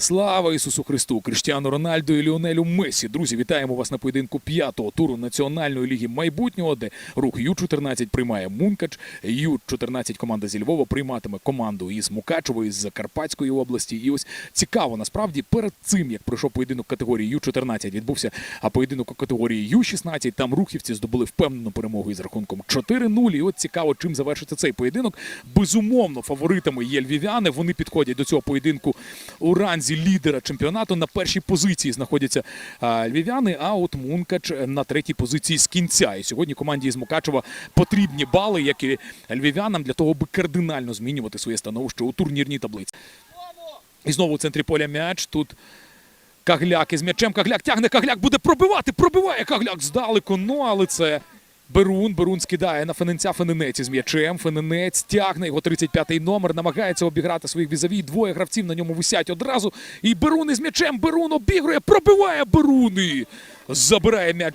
Слава Ісусу Христу, Криштіану Рональду і Ліонелю Месі. Друзі, вітаємо вас на поєдинку п'ятого туру Національної ліги майбутнього, де рух Ю-14 приймає Мункач. Ю-14 команда зі Львова прийматиме команду із Мукачевої, з Закарпатської області. І ось цікаво, насправді, перед цим, як пройшов поєдинок категорії Ю-14, відбувся а поєдинок у категорії Ю-16. Там рухівці здобули впевнену перемогу із рахунком 4-0. І от цікаво, чим завершиться цей поєдинок. Безумовно, фаворитами є львів'яни. Вони підходять до цього поєдинку у ранзі лідера чемпіонату. На першій позиції знаходяться львів'яни, а от Мункач на третій позиції з кінця. І сьогодні команді із Мукачева потрібні бали, як і львів'янам, для того, аби кардинально змінювати своє становище у турнірній таблиці. І знову у центрі поля м'яч. Тут Кагляк із м'ячем. Кагляк тягне, Кагляк буде пробивати. Пробиває Кагляк здалеку. Ну, але це Берун. Берун скидає на Фененця Фененець із м'ячем. Фененець тягне його 35-й номер. Намагається обіграти своїх візаві. Двоє гравців на ньому висять одразу. І Берун із м'ячем. Берун обігрує. Пробиває Берун. І забирає м'яч.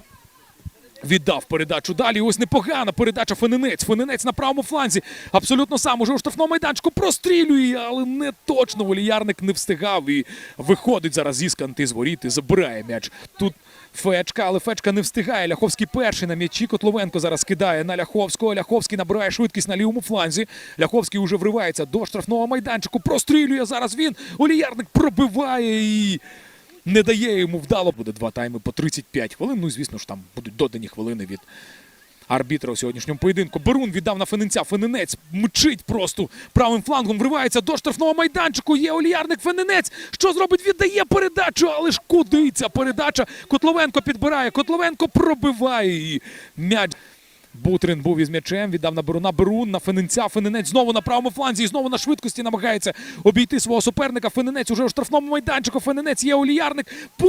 Віддав передачу далі. Ось непогана передача Фененець. Фененець на правому фланзі. Абсолютно сам уже у штрафному майданчику прострілює, але не точно. Воліярник не встигав і виходить зараз зі сканти з воріт і забирає м'яч. Тут Фечка, але Фечка не встигає. Ляховський перший на м'ячі. Котловенко зараз кидає на Ляховського. Ляховський набирає швидкість на лівому фланзі. Ляховський уже вривається до штрафного майданчику. Прострілює зараз він. Оліярник пробиває і не дає йому вдало. Буде два тайми по 35 хвилин. Ну, звісно ж, там будуть додані хвилини від арбітра у сьогоднішньому поєдинку. Берун віддав на Фененця. Фененець мчить просто правим флангом, вривається до штрафного майданчику. Є оліярник Фененець. Що зробить? Віддає передачу, але ж куди ця передача? Котловенко підбирає. Котловенко пробиває і м'яч. Бутрин був із м'ячем, віддав на Беруна. Берун на Фененця. Фененець знову на правому фланзі знову на швидкості намагається обійти свого суперника. Фененець уже у штрафному майданчику. Фененець є оліярник.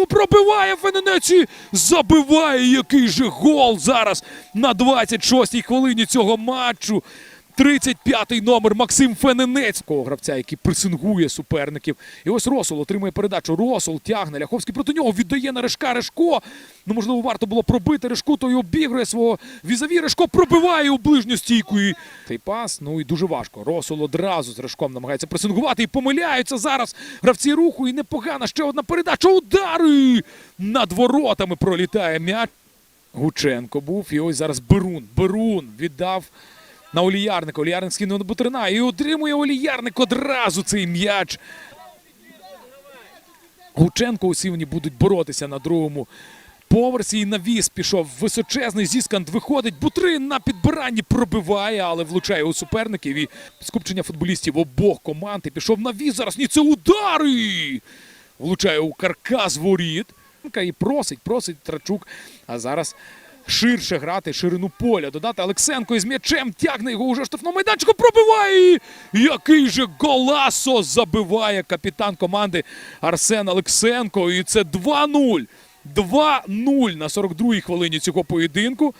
Пробиває Фененець і забиває. Який же гол зараз на 26-й хвилині цього матчу. 35-й номер Максим Фененець, такого гравця, який пресингує суперників. І ось Росол отримує передачу. Росол тягне. Ляховський проти нього віддає на Решка Решко. Ну, можливо, варто було пробити Решку, то й обігрує свого візаві. Решко пробиває у ближню стійку. І... Цей пас, ну і дуже важко. Росол одразу з Решком намагається пресингувати і помиляються зараз гравці руху. І непогана ще одна передача. Удари! Над воротами пролітає м'яч. Гученко був. І ось зараз Берун. Берун віддав на Оліярника. Оліярник скинув на Бутрина. І отримує Оліярник одразу цей м'яч. Гученко усі вони будуть боротися на другому поверсі. І навіс пішов височезний. Зіскант виходить. Бутрин на підбиранні пробиває, але влучає у суперників. І скупчення футболістів обох команд. І пішов навіс. Зараз ні, це удари! Влучає у каркас воріт. І просить, просить Трачук. А зараз ширше грати, ширину поля додати. Олексенко із м'ячем тягне його уже штрафному майданчику, пробиває. І який же голасо забиває капітан команди Арсен Олексенко. І це 2-0. 2-0 на 42-й хвилині цього поєдинку.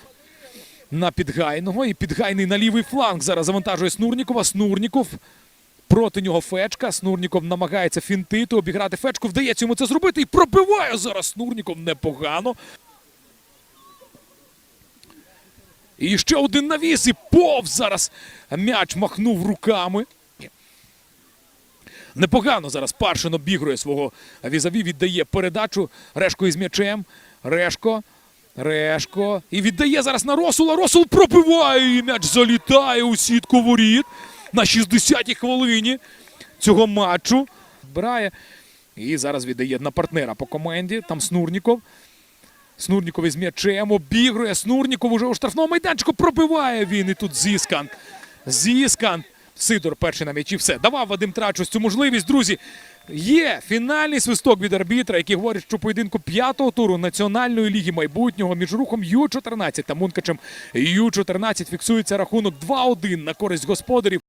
На підгайного. І підгайний на лівий фланг зараз завантажує Снурнікова. Снурніков. Проти нього Фечка. Снурніков намагається фінтити, обіграти Фечку. Вдається йому це зробити і пробиває зараз Снурніков непогано. І ще один навіс, і повз зараз м'яч махнув руками. Непогано зараз Паршин обігрує свого візаві, віддає передачу. Решко із м'ячем. Решко. Решко. І віддає зараз на Росула. Росул пробиває. І м'яч залітає у сітку воріт на 60-й хвилині цього матчу. Збирає. І зараз віддає на партнера по команді. Там Снурніков. Снурніков із м'ячем обігрує. Снурніков уже у штрафному майданчику пробиває він. І тут Зіскан. Зіскан. Сидор перший на м'ячі. Все. Давав Вадим Трачус цю можливість. Друзі, є фінальний свисток від арбітра, який говорить, що поєдинку п'ятого туру Національної ліги майбутнього між рухом Ю-14 та Мункачем Ю-14 фіксується рахунок 2-1 на користь господарів.